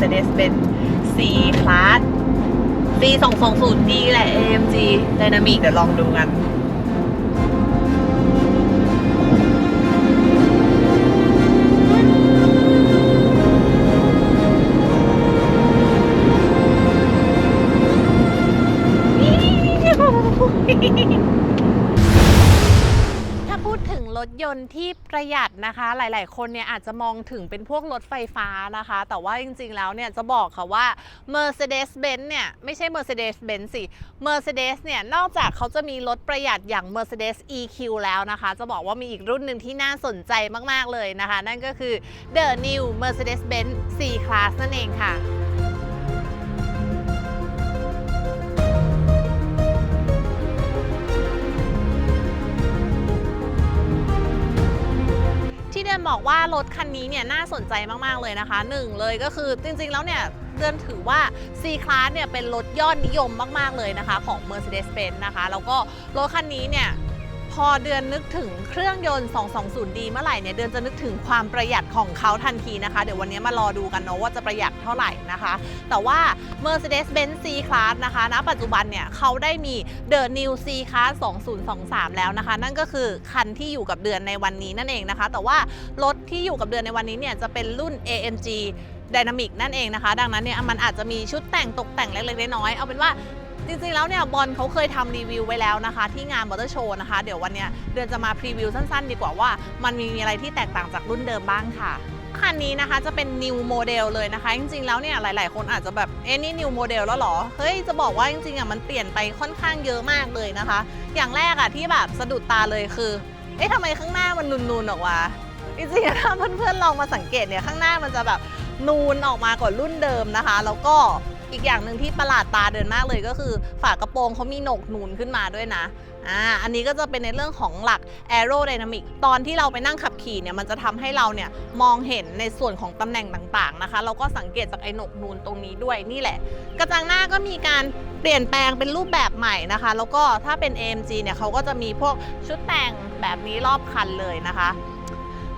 Mercedes-Benz C Class C 2 2 0 D แหละ AMG Dynamic เดี๋ยวลองดูกัน รถยนต์ที่ประหยัดนะคะ หลาย ๆ คนเนี่ยอาจจะมองถึงเป็นพวกรถไฟฟ้านะคะ แต่ว่าจริง ๆ แล้วเนี่ยจะบอกค่ะว่า Mercedes-Benz เนี่ยไม่ใช่ Mercedes-Benz สิ Mercedes เนี่ยนอกจากเขาจะมีรถประหยัดอย่าง Mercedes EQ แล้วนะคะ จะบอกว่ามีอีกรุ่นหนึ่งที่น่าสนใจมาก ๆ เลยนะคะ นั่นก็คือ The New Mercedes-Benz C Class นั่นเองค่ะ นบอกว่ารถคันนี้เนี่ยน่าสนใจมาก ๆ เลยนะคะหนึ่งเลยก็คือจริง ๆ แล้วเนี่ยเดือนถือว่า C Class เนี่ยเป็นรถยอดนิยมมาก ๆ เลยนะคะ ของ Mercedes-Benz นะคะ แล้วก็รถคันนี้เนี่ย พอเดือนนึกถึงเครื่องยนต์ 220D เมื่อไหร่เนี่ย เดือนจะนึกถึงความประหยัดของเขาทันทีนะคะ เดี๋ยววันนี้มารอดูกันเนาะว่าจะประหยัดเท่าไหร่นะคะ แต่ว่า Mercedes-Benz C Class นะคะณปัจจุบันเนี่ยเขาได้มี The New C Class 2023 แล้วนะคะ นั่นก็คือคันที่อยู่กับเดือนในวันนี้นั่นเองนะคะ แต่ว่ารถที่อยู่กับเดือนในวันนี้เนี่ยจะเป็นรุ่น AMG Dynamic นั่นเองนะคะ ดังนั้นเนี่ยมันอาจจะมีชุดแต่งตกแต่งเล็กๆน้อยๆเอาเป็นว่า จริงๆแล้วเนี่ยบอลเขาเคยทำรีวิวไว้แล้วนะคะ ที่งานมอเตอร์โชว์นะคะ เดี๋ยววันเนี้ยเดือนจะมาพรีวิวสั้นๆ ดีกว่าว่า มันมีอะไรที่แตกต่างจากรุ่นเดิมบ้างค่ะ คันนี้นะคะจะเป็น new model เลยนะคะ จริงๆแล้วเนี่ยหลายๆ คนอาจจะแบบเอ๊ะนี่ new model แล้วเหรอ เฮ้ยจะบอกว่าจริงๆอะมันเปลี่ยนไปค่อนข้างเยอะมากเลยนะคะ อย่างแรกอะที่แบบสะดุดตาเลยคือ เอ๊ะทำไมข้างหน้ามันนูนๆออกมาจริงๆอะถ้าเพื่อนๆลองมาสังเกตเนี่ยข้างหน้ามันจะแบบนูนออกมากว่ารุ่นเดิมนะคะ แล้วก็ อีกอย่างหนึ่งที่ประหลาดตาเดินมากเลยก็คือ ฝากระโปรงเขามีโหนกนูนขึ้นมาด้วยนะอ่าอันนี้ก็จะเป็นในเรื่องของหลัก aerodynamic ตอนที่เราไปนั่งขับขี่เนี่ยมันจะทำให้เราเนี่ยมองเห็นในส่วนของตำแหน่งต่างๆนะคะ เราก็สังเกตจากไอ้หนกนูนตรงนี้ด้วยนี่แหละ กระจังหน้าก็มีการเปลี่ยนแปลงเป็นรูปแบบใหม่นะคะ แล้วก็ถ้าเป็น AMG เนี่ยเขาก็จะมีพวกชุดแต่งแบบนี้รอบคันเลยนะคะ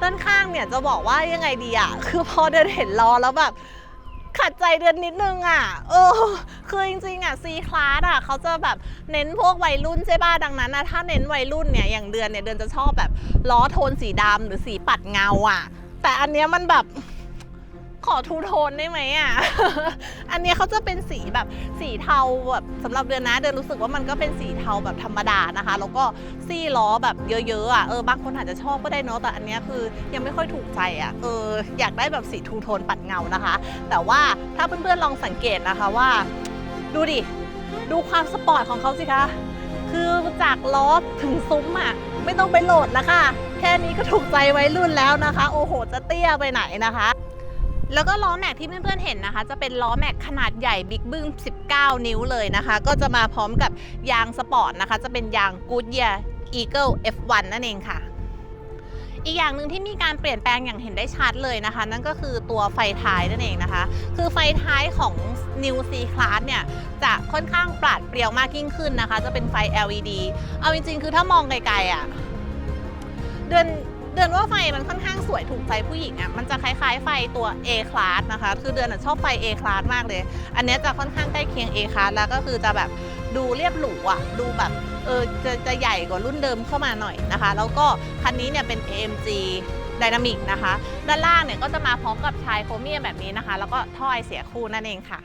ด้านข้างเนี่ยจะบอกว่ายังไงดีอะคือพอเดินเห็นล้อแล้วแบบ ขัดใจเดือนนิดนึงอะ เออ คือจริงๆอะ C class อะเขาจะแบบเน้นพวกวัยรุ่นใช่ป่ะดังนั้นนะถ้าเน้นวัยรุ่นเนี่ยอย่างเดือนเนี่ยเดือนจะชอบแบบล้อโทนสีดำหรือสีปัดเงาอะ แต่อันเนี้ยมันแบบ ขอทูโทนได้ไหมอะ อันเนี้ยเขาจะเป็นสีแบบสีเทาแบบสำหรับเดือนนะเดือนรู้สึกว่ามันก็เป็นสีเทาแบบธรรมดานะคะ แล้วก็ซี่ล้อแบบเยอะๆอะเออบางคนอาจจะชอบก็ได้เนาะแต่อันเนี้ยคือยังไม่ค่อยถูกใจอะเอออยากได้แบบสีทูโทนปัดเงานะคะ แต่ว่าถ้าเพื่อนๆลองสังเกตนะคะว่า ดูดิ ดูความสปอร์ตของเขาสิคะคือจากล้อถึงซุ้มอะไม่ต้องไปโหลดแล้วค่ะ แค่นี้ก็ถูกใจไว้รุ่นแล้วนะคะ โอ้โห จะเตี้ยไปไหนนะคะ แล้วก็ล้อแม็กที่เพื่อนๆเห็นนะคะ จะเป็นล้อแม็กขนาดใหญ่บิ๊กบึ้ม19 นิ้วเลยนะคะ ก็จะมาพร้อมกับยางสปอร์ตนะคะ จะเป็นยาง Goodyear Eagle F1 นั่นเองค่ะอีกอย่างหนึ่งที่มีการเปลี่ยนแปลงอย่างเห็นได้ชัดเลยนะคะ นั่นก็คือตัวไฟท้ายนั่นเองนะคะ คือไฟท้ายของ New C Class เนี่ยจะค่อนข้างปราดเปรียวมากยิ่งขึ้นนะคะ จะเป็นไฟ LED เอาจริงๆ คือถ้ามองไกลๆอะเดือน เดือนว่าไฟมันค่อนข้างสวยถูกใจผู้หญิงอะ่ะมันจะคล้ายๆไฟตัว A class นะคะ คือเดือนอะชอบไฟ A class มากเลย อันนี้จะค่อนข้างใกล้เคียง A class แล้วก็คือจะแบบดูเรียบหรูอะ่ะ ดูแบบเออจะจะใหญ่กว่ารุ่นเดิมเข้ามาหน่อยนะคะ แล้วก็คันนี้เนี่ยเป็น AMG Dynamic นะคะ ด้านล่างเนี่ยก็จะมาพร้อมกับชายโครเมียมแบบนี้นะคะ แล้วก็ท่อไอเสียคู่นั่นเองค่ะ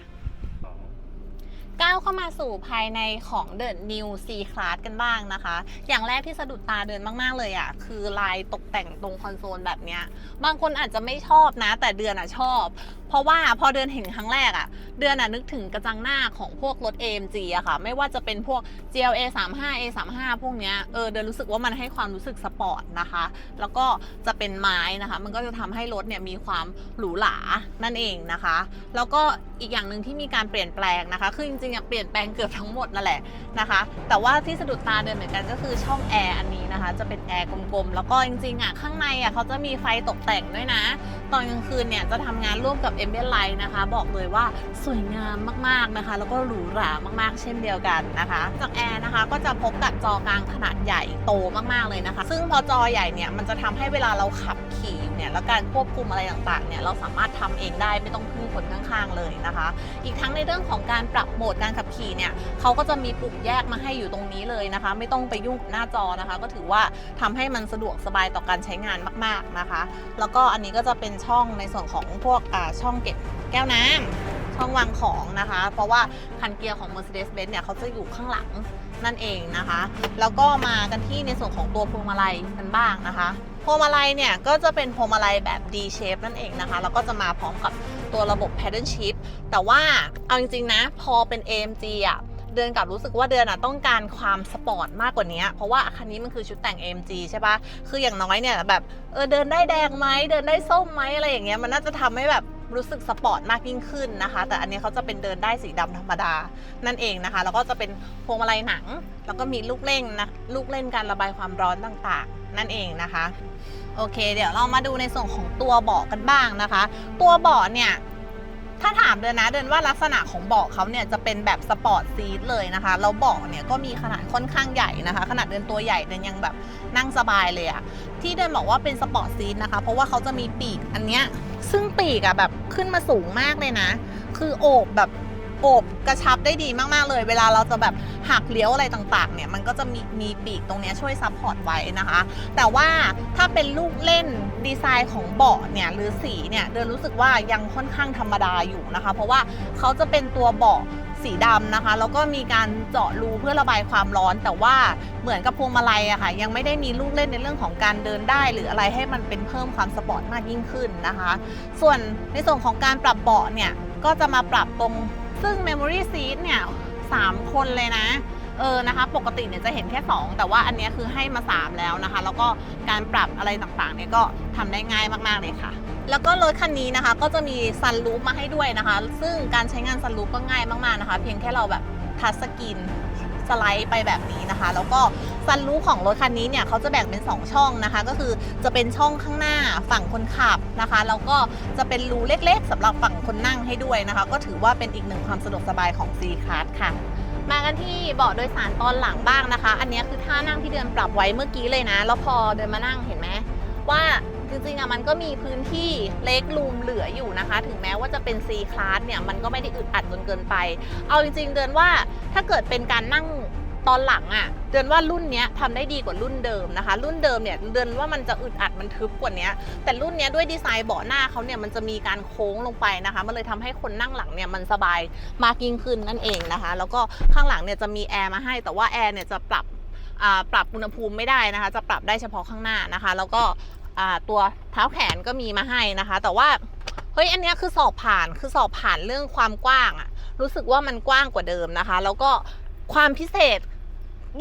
ก้าวเข้ามาสู่ภายในของ The New C Class กันบ้างนะคะ อย่างแรกที่สะดุดตาเดินมาก ๆ เลยอะ่ะ คือลายตกแต่งตรงคอนโซลแบบเนี้ย บางคนอาจจะไม่ชอบนะ แต่เดือนอะชอบ เพราะว่าพอเดือนเห็นครั้งแรกอะ่ะ เดือนอะนึกถึงกระจังหน้าของพวกรถ AMG อะค่ะ ไม่ว่าจะเป็นพวก GLA 35 A 35พวกเนี้ย เออ เดือนรู้สึกว่ามันให้ความรู้สึกสปอร์ตนะคะ แล้วก็จะเป็นไม้นะคะ มันก็จะทำให้รถเนี่ยมีความหรูหรา นั่นเองนะคะ แล้วก็อีกอย่างหนึ่งที่มีการเปลี่ยนแปลงนะคะ คือจริงๆอะเปลี่ยนแปลงเกือบทั้งหมดนั่นแหละนะคะ แต่ว่าที่สะดุดตาเดินเหมือนกันก็คือช่องแอร์อันนี้นะคะ จะเป็นแอร์กลมๆ แล้วก็จริงๆอะข้างในอะเขาจะมีไฟตกแต่งด้วยนะ ตอนกลางคืนเนี่ยจะทำงานร่วมกับ m อ l i g h t นะคะ บอกเลยว่าสวยงามมากๆนะคะ แล้วก็หรูหรามากๆ เช่นเดียวกันนะคะจากแอร์นะคะก็จะพบกับจอกลางขนาดใหญ่โตมากๆเลยนะคะ ซึ่งพอจอใหญ่เนี่ยมันจะทำให้เวลาเราขับขี่เนี่ยแล้วการควบคุมอะไรต่างๆเนี่ยเราสามารถทำเองได้ไม่ต้องพึ่งคนข้างๆเลยนะคะ อีกทั้งในเรื่องของการปรับโหมดการขับขี่เนี่ยเขาก็จะมีปุ่มแยกมาให้อยู่ตรงนี้เลยนะคะ ไม่ต้องไปยุ่งกับหน้าจอนะคะ ก็ถือว่าทำให้มันสะดวกสบายต่อการใช้งานมาก ๆนะคะ แล้วก็อันนี้ก็จะเป็นช่องในส่วนของพวกช่องเก็บแก้วน้ำช่องวางของนะคะ เพราะว่าคันเกียร์ของ Mercedes-Benz เนี่ยเขาจะอยู่ข้างหลังนั่นเองนะคะ แล้วก็มากันที่ในส่วนของตัวพวงมาลัยกันบ้างนะคะ พวงมาลัยเนี่ยก็จะเป็นพวงมาลัยแบบ D shape นั่นเองนะคะ แล้วก็จะมาพร้อมกับ ตัวระบบ pattern shift แต่ว่าเอาจริงๆนะพอเป็น AMG อะเดือนกลับรู้สึกว่าเดือนอะต้องการความสปอร์ตมากกว่านี้ เพราะว่าคันนี้มันคือชุดแต่ง AMG ใช่ปะคืออย่างน้อยเนี่ยแบบเออเดินได้แดงไหมเดินได้ส้มไหมอะไรอย่างเงี้ยมันน่าจะทำให้แบบ รู้สึกสปอร์ตมากยิ่งขึ้นนะคะ แต่อันนี้เขาจะเป็นเดินได้สีดำธรรมดานั่นเองนะคะ แล้วก็จะเป็นพวงมาลัยหนัง แล้วก็มีลูกเล่นนะลูกเล่นการระบายความร้อนต่างๆ นั่นเองนะคะ โอเค เดี๋ยวเรามาดูในส่วนของตัวเบาะกันบ้างนะคะ ตัวเบาะเนี่ย ถ้าถามเดินนะเดินว่าลักษณะของเบาะเขาเนี่ยจะเป็นแบบสปอร์ตซีทเลยนะคะแล้วเบาะเนี่ยก็มีขนาดค่อนข้างใหญ่นะคะ ขนาดเดินตัวใหญ่เดินยังแบบนั่งสบายเลยอะที่เดินบอกว่าเป็นสปอร์ตซีทนะคะ เพราะว่าเขาจะมีปีกอันเนี้ยซึ่งปีกอะแบบขึ้นมาสูงมากเลยนะ คือโอบแบบ อบกระชับได้ดีมากๆเลย เวลาเราจะแบบหักเลี้ยวอะไรต่างๆเนี่ยมันก็จะมีมีปีกตรงนี้ช่วยซัพพอร์ตไว้นะคะ แต่ว่าถ้าเป็นลูกเล่นดีไซน์ของเบาะเนี่ยหรือสีเนี่ยเดินรู้สึกว่ายังค่อนข้างธรรมดาอยู่นะคะ เพราะว่าเขาจะเป็นตัวเบาะสีดำนะคะ แล้วก็มีการเจาะรูเพื่อระบายความร้อน แต่ว่าเหมือนกับพวงมาลัยอะค่ะ ยังไม่ได้มีลูกเล่นในเรื่องของการเดินได้ หรืออะไรให้มันเป็นเพิ่มความสปอร์ตมากยิ่งขึ้นนะคะ ส่วนในส่วนของการปรับเบาะเนี่ยก็จะมาปรับตรง ซึ่ง Memory Seat เนี่ยสามคนเลยนะ เออนะคะ ปกติเนี่ยจะเห็นแค่ 2 แต่ว่าอันนี้คือให้มา 3 แล้วนะคะ แล้วก็การปรับอะไรต่างๆ เนี่ยก็ทำได้ง่ายมากๆเลยค่ะ แล้วก็รถคันนี้นะคะ ก็จะมีซันรูฟมาให้ด้วยนะคะ ซึ่งการใช้งานซันรูฟก็ง่ายมากๆนะคะ เพียงแค่เราแบบทัชสกรีน สไลด์ไปแบบนี้นะคะ แล้วก็ซันรูฟของรถคันนี้เนี่ยเขาจะแบ่งเป็น 2 ช่องนะคะ ก็คือจะเป็นช่องข้างหน้าฝั่งคนขับนะคะแล้วก็จะเป็นรูเล็กๆสำหรับฝั่งคนนั่งให้ด้วยนะคะ ก็ถือว่าเป็นอีกหนึ่งความสะดวกสบายของ C Class ค่ะมากันที่เบาะโดยสารตอนหลังบ้างนะคะ อันนี้คือท่านั่งที่เดินปรับไว้เมื่อกี้เลยนะ แล้วพอเดินมานั่งเห็นไหมว่า จริงๆอะมันก็มีพื้นที่เล็กรูมเหลืออยู่นะคะ ถึงแม้ว่าจะเป็น C class เนี่ยมันก็ไม่ได้อึดอัดจนเกินไป เอาจริงๆ เดินว่าถ้าเกิดเป็นการนั่งตอนหลังอะเดินว่ารุ่นเนี้ยทำได้ดีกว่ารุ่นเดิมนะคะ รุ่นเดิมเนี่ยเดินว่ามันจะอึดอัดมันทึบกว่านี้แต่รุ่นเนี้ยด้วยดีไซน์เบาะหน้าเขาเนี่ยมันจะมีการโค้งลงไปนะคะมันเลยทำให้คนนั่งหลังเนี่ยมันสบายมากยิ่งขึ้นนั่นเองนะคะ แล้วก็ข้างหลังเนี่ยจะมีแอร์มาให้ แต่ว่าแอร์เนี่ยจะปรับอ่าปรับอุณหภูมิไม่ได้นะคะ จะปรับได้เฉพาะข้างหน้านะคะ แล้วก็ ตัวเท้าแขนก็มีมาให้นะคะ แต่ว่าเฮ้ยอันนี้คือสอบผ่านคือสอบผ่านเรื่องความกว้างอะรู้สึกว่ามันกว้างกว่าเดิมนะคะ แล้วก็ความพิเศษ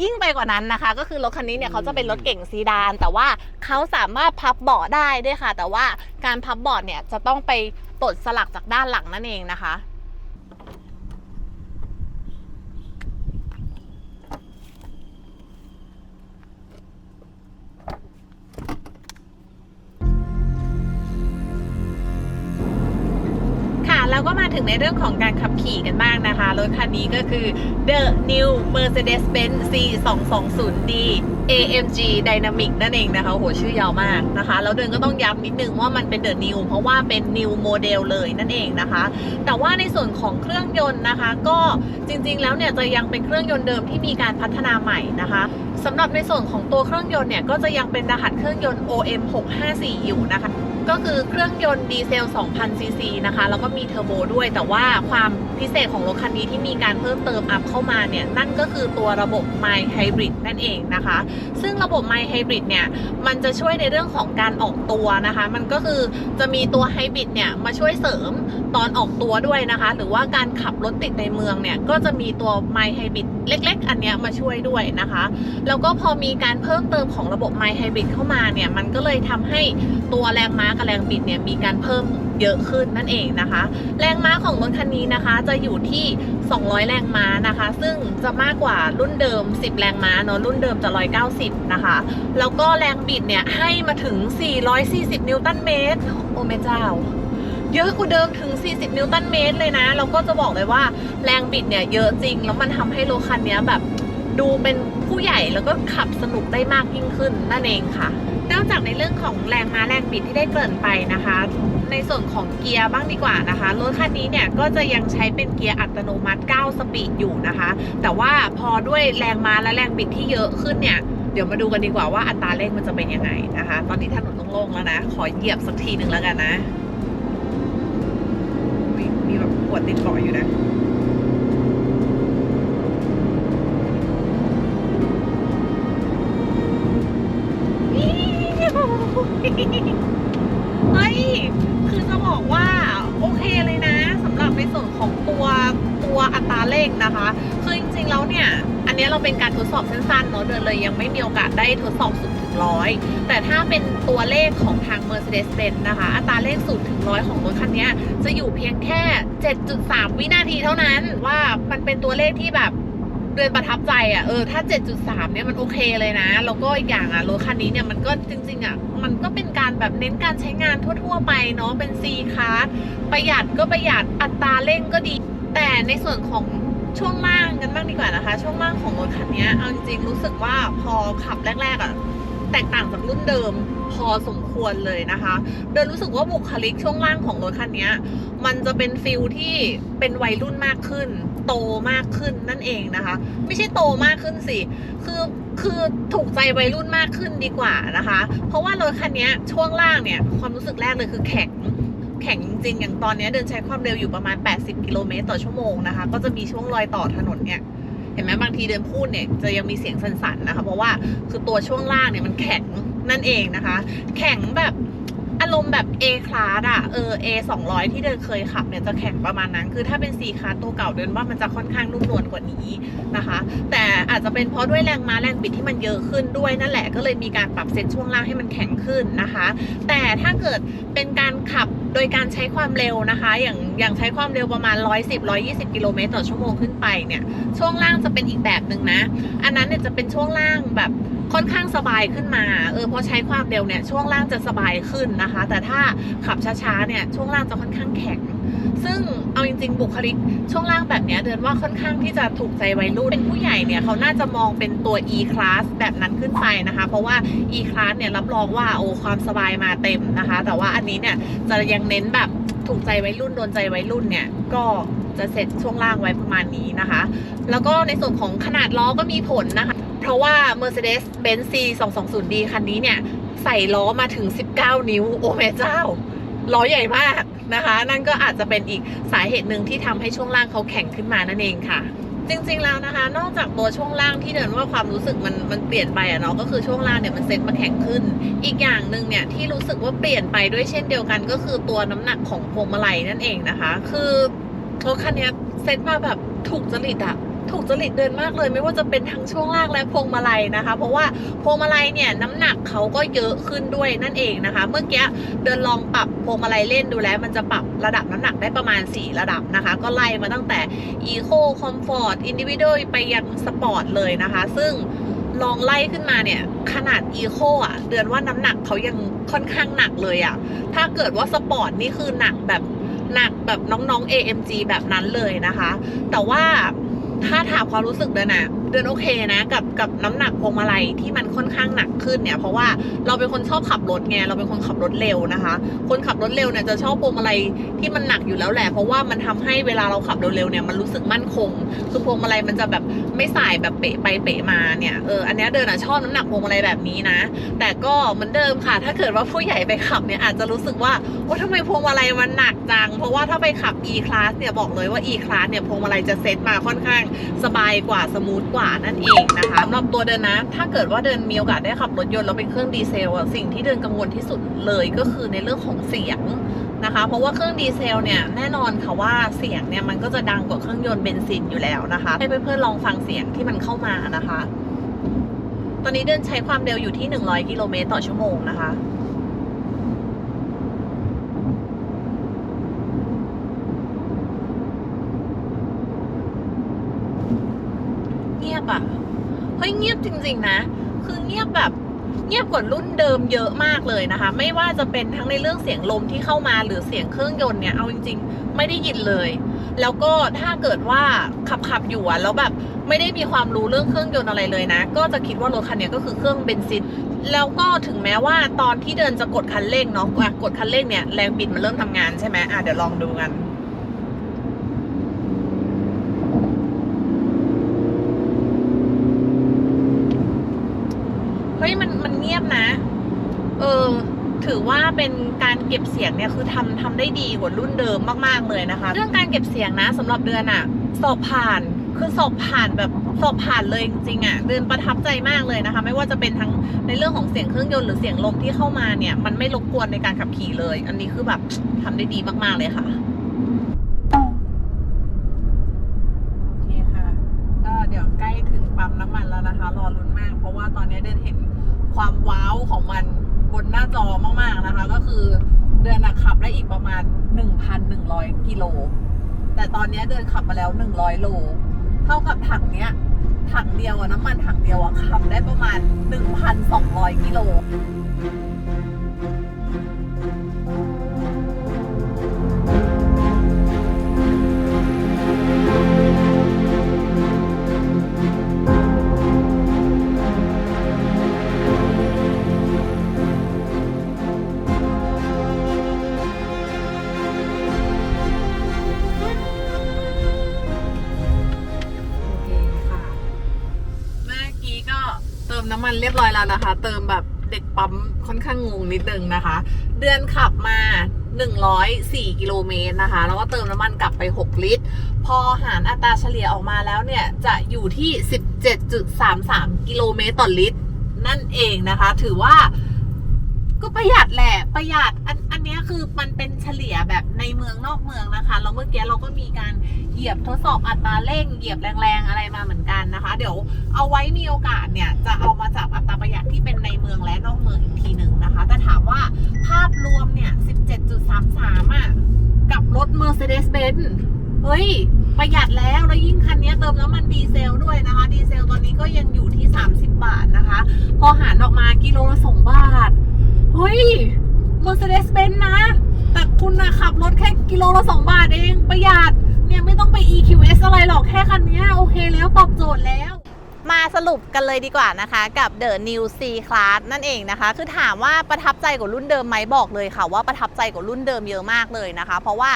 ยิ่งไปกว่านั้นนะคะ ก็คือรถคันนี้เนี่ยเขาจะเป็นรถเก่งซีดาน แต่ว่าเขาสามารถพับเบาะได้ด้วยค่ะ แต่ว่าการพับเบาะเนี่ยจะต้องไปตดสลักจากด้านหลังนั่นเองนะคะ ถึงในเรื่องของการขับขี่กันบ้างนะคะ รถคันนี้ก็คือ The New Mercedes-Benz C 2 2 0 D AMG Dynamic นั่นเองนะคะโอ้โหชื่อยาวมากนะคะ แล้วเดินก็ต้องย้ำนิดนึงว่ามันเป็น The New เพราะว่าเป็น New Model เลยนั่นเองนะคะ แต่ว่าในส่วนของเครื่องยนต์นะคะ ก็จริงๆ แล้วเนี่ยจะยังเป็นเครื่องยนต์เดิมที่มีการพัฒนาใหม่นะคะสำหรับในส่วนของตัวเครื่องยนต์เนี่ยก็จะยังเป็นรหัสเครื่องยนต์ OM 654 อยู่นะคะ ก็คือเครื่องยนต์ดีเซล 2,000 ซีซีนะคะ แล้วก็มีเทอร์โบด้วย แต่ว่าความพิเศษของรถคันนี้ที่มีการเพิ่มเติมอัพเข้ามาเนี่ย นั่นก็คือตัวระบบ My Hybrid นั่นเองนะคะ ซึ่งระบบ My Hybrid เนี่ย มันจะช่วยในเรื่องของการออกตัวนะคะ มันก็คือจะมีตัว Hybrid เนี่ย มาช่วยเสริมตอนออกตัวด้วยนะคะ หรือว่าการขับรถติดในเมืองเนี่ย ก็จะมีตัว My Hybrid เล็ก ๆ อันเนี้ยมาช่วยด้วยนะคะ แล้วก็พอมีการเพิ่มเติมของระบบ My Hybrid เข้ามาเนี่ย มันก็เลยทำให้ตัวแรงม้ากับแรงบิดเนี่ยมีการเพิ่มเยอะขึ้นนั่นเองนะคะ แรงม้าของรถคันนี้นะคะ จะอยู่ที่ 200 แรงม้านะคะ ซึ่งจะมากกว่ารุ่นเดิม 10 แรงม้าเนาะรุ่นเดิมจะ 190 นะคะ แล้วก็แรงบิดเนี่ยให้มาถึง 440 นิวตันเมตร โอ้แม่เจ้า เยอะกว่าเดิมถึง 40 นิวตันเมตรเลยนะ เราก็จะบอกเลยว่าแรงบิดเนี่ยเยอะจริง แล้วมันทำให้รถคันนี้แบบดูเป็นผู้ใหญ่แล้วก็ขับสนุกได้มากยิ่งขึ้นนั่นเองค่ะ นอกจากในเรื่องของแรงม้าแรงบิดที่ได้เกริ่นไปนะคะ ในส่วนของเกียร์บ้างดีกว่านะคะรถคันนี้เนี่ยก็จะยังใช้เป็นเกียร์อัตโนมัติ 9 สปีดอยู่นะคะ แต่ว่าพอด้วยแรงม้าและแรงบิดที่เยอะขึ้นเนี่ยเดี๋ยวมาดูกันดีกว่าว่าอัตราเร่งมันจะเป็นยังไงนะคะ ตอนนี้ถนนโล่งๆแล้วนะ ขอเหยียบสักทีหนึ่งแล้วกันนะมีมีแบบปวดติดเบาะอยู่นะ นเนี้เราเป็นการทดสอบสั้นๆเนาะเดินเลยยังไม่มีโอกาสได้ทดสอบสุดถึงร้อยแต่ถ้าเป็นตัวเลขของทาง Mercedes-Benz นะคะ อัตราเร่งสุดถึงร้อยของรถคันนี้จะอยู่เพียงแค่ 7.3 วินาทีเท่านั้นว่ามันเป็นตัวเลขที่แบบเดือนประทับใจอะเออถ้า 7.3 เนี่ยมันโอเคเลยนะ แล้วก็อีกอย่างอะรถคันนี้เนี่ยมันก็จริงๆอะมันก็เป็นการแบบเน้นการใช้งานทั่วๆไปเนาะเป็น C คาร์ประหยัดก็ประหยัดอัตราเร่งก็ดี แต่ในส่วนของ ช่วงล่างกันบ้างดีกว่านะคะ ช่วงล่างของรถคันนี้เอาจริงๆรู้สึกว่าพอขับแรก ๆอะแตกต่างจากรุ่นเดิมพอสมควรเลยนะคะเดินรู้สึกว่าบุคลิกช่วงล่างของรถคันนี้มันจะเป็นฟิลที่เป็นวัยรุ่นมากขึ้น โตมากขึ้นนั่นเองนะคะ ไม่ใช่โตมากขึ้นสิ คือคือถูกใจวัยรุ่นมากขึ้นดีกว่านะคะ เพราะว่ารถคันนี้ช่วงล่างเนี่ยความรู้สึกแรกเลยคือแข็ง แข็งจริง ๆ อย่างตอนนี้เดินใช้ความเร็วอยู่ประมาณ 80 กิโลเมตรต่อชั่วโมงนะคะ ก็จะมีช่วงรอยต่อถนนเนี่ย เห็นไหมบางทีเดินพูดเนี่ยจะยังมีเสียงสั่นๆนะคะ เพราะว่าคือตัวช่วงล่างเนี่ยมันแข็งนั่นเองนะคะ แข็งแบบ อารมณ์แบบ A class อะเออ A 200 ที่เดินเคยขับเนี่ยจะแข็งประมาณนั้น คือถ้าเป็น C class ตัวเก่าเดินว่ามันจะค่อนข้างนุ่มนวลกว่านี้นะคะ แต่อาจจะเป็นเพราะด้วยแรงม้าแรงบิดที่มันเยอะขึ้นด้วยนั่นแหละก็เลยมีการปรับเซ็ตช่วงล่างให้มันแข็งขึ้นนะคะ แต่ถ้าเกิดเป็นการขับโดยการใช้ความเร็วนะคะ อย่างอย่างใช้ความเร็วประมาณ 110-120 กิโลเมตรต่อชั่วโมงขึ้นไปเนี่ยช่วงล่างจะเป็นอีกแบบหนึ่งนะ อันนั้นเนี่ยจะเป็นช่วงล่างแบบ ค่อนข้างสบายขึ้นมา เออพอใช้ความเร็วเนี่ยช่วงล่างจะสบายขึ้นนะคะ แต่ถ้าขับช้าๆเนี่ยช่วงล่างจะค่อนข้างแข็ง ซึ่งเอาจริงๆ บุคลิกช่วงล่างแบบเนี้ยเดินว่าค่อนข้างที่จะถูกใจวัยรุ่นเป็นผู้ใหญ่เนี่ยเขาน่าจะมองเป็นตัว E class แบบนั้นขึ้นไปนะคะ เพราะว่า E class เนี่ยรับรองว่าโอ้ความสบายมาเต็มนะคะ แต่ว่าอันนี้เนี่ยจะยังเน้นแบบถูกใจวัยรุ่นโดนใจวัยรุ่นเนี่ยก็ จะเสร็จช่วงล่างไว้ประมาณนี้นะคะ แล้วก็ในส่วนของขนาดล้อก็มีผลนะคะ เพราะว่า Mercedes-Benz C 2 2 0 D คันนี้เนี่ย ใส่ล้อมาถึง 19 นิ้ว โอ้แม่เจ้า ล้อใหญ่มากนะคะ นั่นก็อาจจะเป็นอีกสาเหตุหนึ่งที่ทำให้ช่วงล่างเขาแข็งขึ้นมานั่นเองค่ะจริงๆ แล้วนะคะ นอกจากตัวช่วงล่างที่เดินว่าความรู้สึกมันมันเปลี่ยนไปอะเนาะก็คือช่วงล่างเนี่ยมันเซ็ตมาแข็งขึ้น อีกอย่างหนึ่งเนี่ยที่รู้สึกว่าเปลี่ยนไปด้วยเช่นเดียวกัน ก็คือตัวน้ำหนักของพวงมาลัยนั่นเองนะคะ คือ รถคันนี้เซ็ตมาแบบถูกจริตอะถูกจริตเดินมากเลยไม่ว่าจะเป็นทั้งช่วงล่างและพวงมาลัยนะคะ เพราะว่าพวงมาลัยเนี่ยน้ำหนักเขาก็เยอะขึ้นด้วยนั่นเองนะคะ เมื่อกี้เดินลองปรับพวงมาลัยเล่นดูแล้ว มันจะปรับระดับน้ำหนักได้ประมาณ 4 ระดับนะคะ ก็ไล่มาตั้งแต่ Eco Comfort Individual ไปยัง Sport เลยนะคะ ซึ่งลองไล่ขึ้นมาเนี่ยขนาด Eco อะเดือนว่าน้ำหนักเขายังค่อนข้างหนักเลยอะถ้าเกิดว่าสปอร์ตนี่คือหนักแบบ หนักแบบน้องๆ AMG แบบนั้นเลยนะคะ แต่ว่าถ้าถามความรู้สึกเลยนะเดินโอเคนะกับกับน้ำหนักพวงมาลัยที่มันค่อนข้างหนักขึ้นเนี่ยเพราะว่าเราเป็นคนชอบขับรถไงเราเป็นคนขับรถเร็วนะคะ คนขับรถเร็วเนี่ยจะชอบพวงมาลัยที่มันหนักอยู่แล้วแหละ เพราะว่ามันทำให้เวลาเราขับเร็วๆเนี่ยมันรู้สึกมั่นคง คือพวงมาลัยมันจะแบบไม่สายแบบเป๋ไปเป๋มาเนี่ยเอออันนี้เดินอะชอบน้ำหนักพวงมาลัยแบบนี้นะ แต่ก็เหมือนเดิมค่ะ ถ้าเกิดว่าผู้ใหญ่ไปขับเนี่ยอาจจะรู้สึกว่าว่าทำไมพวงมาลัยมันหนักจังเพราะว่าถ้าไปขับ E class เนี่ยบอกเลยว่า E class เนี่ยพวงมาลัยจะเซตมาค่อนข้างสบายกว่าสมูทกว่านั่นเองนะคะสำหรับตัวเดินนะ ถ้าเกิดว่าเดินมีโอกาสได้ขับรถยนต์แล้วเป็นเครื่องดีเซลอะสิ่งที่เดินกังวลที่สุดเลยก็คือในเรื่องของเสียงนะคะ เพราะว่าเครื่องดีเซลเนี่ยแน่นอนค่ะว่าเสียงเนี่ยมันก็จะดังกว่าเครื่องยนต์เบนซินอยู่แล้วนะคะ ให้เพื่อนๆลองฟังเสียงที่มันเข้ามานะคะ ตอนนี้เดินใช้ความเร็วอยู่ที่ 100 กิโลเมตรต่อชั่วโมงนะคะ เงียบอะเฮ้ยเงียบจริง ๆ นะ คือเงียบแบบเงียบกว่ารุ่นเดิมเยอะมากเลยนะคะ ไม่ว่าจะเป็นทั้งในเรื่องเสียงลมที่เข้ามาหรือเสียงเครื่องยนต์เนี่ยเอาจริง ๆ ไม่ได้ยินเลย แล้วก็ถ้าเกิดว่าขับขับอยู่อะแล้วแบบไม่ได้มีความรู้เรื่องเครื่องยนต์อะไรเลยนะ ก็จะคิดว่ารถคันนี้ก็คือเครื่องเบนซินแล้วก็ถึงแม้ว่าตอนที่เดินจะกดคันเร่งเนาะกดคันเร่งเนี่ยแรงบิดมันเริ่มทำงานใช่ไหมอะเดี๋ยวลองดูกัน เฮ้ยมันมันเงียบนะ เออ ถือว่าเป็นการเก็บเสียงเนี่ยคือทำทำได้ดีกว่ารุ่นเดิมมากๆเลยนะคะ เรื่องการเก็บเสียงนะสำหรับเดือนอะสอบผ่านคือสอบผ่านแบบสอบผ่านเลยจริงๆอะเดือนประทับใจมากเลยนะคะ ไม่ว่าจะเป็นทั้งในเรื่องของเสียงเครื่องยนต์หรือเสียงลมที่เข้ามาเนี่ย มันไม่รบกวนในการขับขี่เลย อันนี้คือแบบทำได้ดีมากๆเลยค่ะ โอเคค่ะ ก็เดี๋ยวใกล้ถึงปั๊มน้ำมันแล้วนะคะ รอลุ้นมาก เพราะว่าตอนนี้เดินเห็นความว้าวของมันบนหน้าจอะคะก็คือเดินอะขับได้อีกประมาณ 1,100 กิโล แต่ตอนนี้เดินขับมาแล้ว 100 โล เท่ากับถังเนี้ยถังเดียวอะน้ำมันถังเดียวอะขับได้ประมาณ 1,200 กิโล น้ำมันเรียบร้อยแล้วนะคะ เติมแบบเด็กปั๊มค่อนข้างงงนิดนึงนะคะ เดือนขับมา 104 กิโลเมตรนะคะ แล้วก็เติมน้ำมันกลับไป 6 ลิตร พอหารอัตราเฉลี่ยออกมาแล้วเนี่ย จะอยู่ที่ 17.33 กิโลเมตรต่อลิตร นั่นเองนะคะ ถือว่า ก็ประหยัดแหละประหยัดอันอันนี้คือมันเป็นเฉลี่ยแบบในเมืองนอกเมืองนะคะแล้วเมื่อกี้เราก็มีการเหยียบทดสอบอัตราเร่งเหยียบแรงๆอะไรมาเหมือนกันนะคะ เดี๋ยวเอาไว้มีโอกาสเนี่ยจะเอามาจับอัตราประหยัดที่เป็นในเมืองและนอกเมืองอีกทีหนึ่งนะคะแต่ถามว่าภาพรวมเนี่ย 17.33อะกับรถ Mercedes-Benz เฮ้ย ประหยัดแล้วแล้วยิ่งคันนี้เติมน้ำมันดีเซลด้วยนะคะ ดีเซลตอนนี้ก็ยังอยู่ที่ 30 บาทนะคะ พอหารออกมากิโลละ2บาท เฮ้ย Mercedes-Benz นะ แต่คุณนะขับรถแค่กิโลละสองบาทเองประหยัด เนี่ยไม่ต้องไป EQS อะไรหรอกแค่คันนี้โอเคแล้วตอบโจทย์แล้ว มาสรุปกันเลยดีกว่านะคะ กับ The New C Class นั่นเองนะคะ คือถามว่าประทับใจกว่ารุ่นเดิมไหมบอกเลยค่ะ ว่าประทับใจกว่ารุ่นเดิมเยอะมากเลยนะคะ เพราะว่า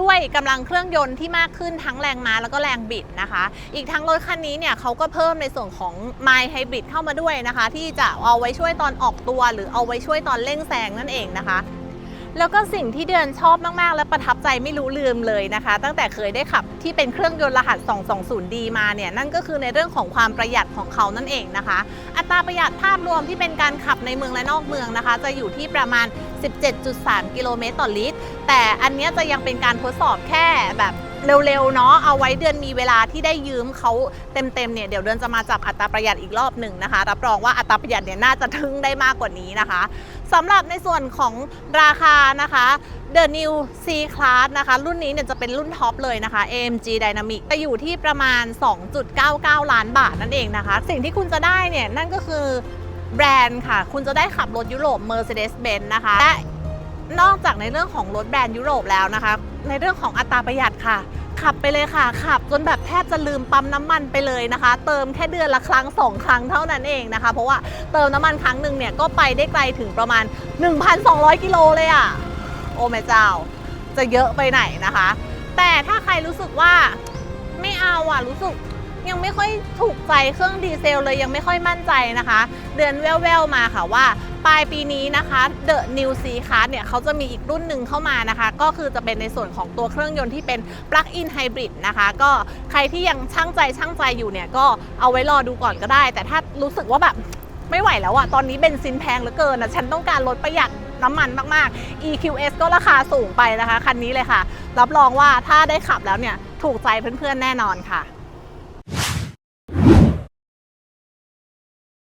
ด้วยกำลังเครื่องยนต์ที่มากขึ้นทั้งแรงม้าแล้วก็แรงบิดนะคะ อีกทั้งรถคันนี้เนี่ยเขาก็เพิ่มในส่วนของ My Hybrid เข้ามาด้วยนะคะ ที่จะเอาไว้ช่วยตอนออกตัว หรือเอาไว้ช่วยตอนเร่งแซงนั่นเองนะคะ แล้วก็สิ่งที่เดือนชอบมากๆ และประทับใจไม่รู้ลืมเลยนะคะ ตั้งแต่เคยได้ขับที่เป็นเครื่องยนต์รหัส 220D มาเนี่ยนั่นก็คือในเรื่องของความประหยัดของเขานั่นเองนะคะ อัตราประหยัดภาพรวมที่เป็นการขับในเมืองและนอกเมืองนะคะ จะอยู่ที่ประมาณ 17.3 กิโลเมตรต่อลิตร แต่อันนี้จะยังเป็นการทดสอบแค่แบบเร็วๆเนาะเอาไว้เดือนมีเวลาที่ได้ยืมเขาเต็มๆเนี่ยเดี๋ยวเดือนจะมาจับอัตราประหยัดอีกรอบหนึ่งนะคะ รับรองว่าอัตราประหยัดเนี่ยน่าจะทึ่งได้มากกว่านี้นะคะ สำหรับในส่วนของราคานะคะ The New C Class นะคะ รุ่นนี้เนี่ยจะเป็นรุ่นท็อปเลยนะคะ AMG Dynamic จะอยู่ที่ประมาณ 2.99 ล้านบาทนั่นเองนะคะ สิ่งที่คุณจะได้เนี่ยนั่นก็คือแบรนด์ค่ะ คุณจะได้ขับรถยุโรป Mercedes-Benz นะคะ และนอกจากในเรื่องของรถแบรนด์ยุโรปแล้วนะคะ ในเรื่องของอัตราประหยัดค่ะ ขับไปเลยค่ะ ขับจนแบบแทบจะลืมปั๊มน้ำมันไปเลยนะคะ เติมแค่เดือนละครั้ง 2 ครั้งเท่านั้นเองนะคะ เพราะว่าเติมน้ำมันครั้งหนึ่งเนี่ยก็ไปได้ไกลถึงประมาณ 1,200 กิโลเลยอะ่ะ โอ้แม่เจ้า จะเยอะไปไหนนะคะ แต่ถ้าใครรู้สึกว่าไม่เอาอะรู้สึกยังไม่ค่อยถูกใจเครื่องดีเซลเลยยังไม่ค่อยมั่นใจนะคะ เดือนแว่วๆมาค่ะว่า ปลายปีนี้นะคะ The New C Class เนี่ยเขาจะมีอีกรุ่นหนึ่งเข้ามานะคะ ก็คือจะเป็นในส่วนของตัวเครื่องยนต์ที่เป็น Plug-in Hybrid นะคะ ก็ใครที่ยังช่างใจช่างใจอยู่เนี่ยก็เอาไว้รอดูก่อนก็ได้ แต่ถ้ารู้สึกว่าแบบไม่ไหวแล้วอะตอนนี้เบนซินแพงเหลือเกินอะฉันต้องการลดประหยัดน้ำมันมาก ๆ EQS ก็ราคาสูงไปนะคะ คันนี้เลยค่ะ รับรองว่าถ้าได้ขับแล้วเนี่ย ถูกใจเพื่อน ๆ แน่นอนค่ะ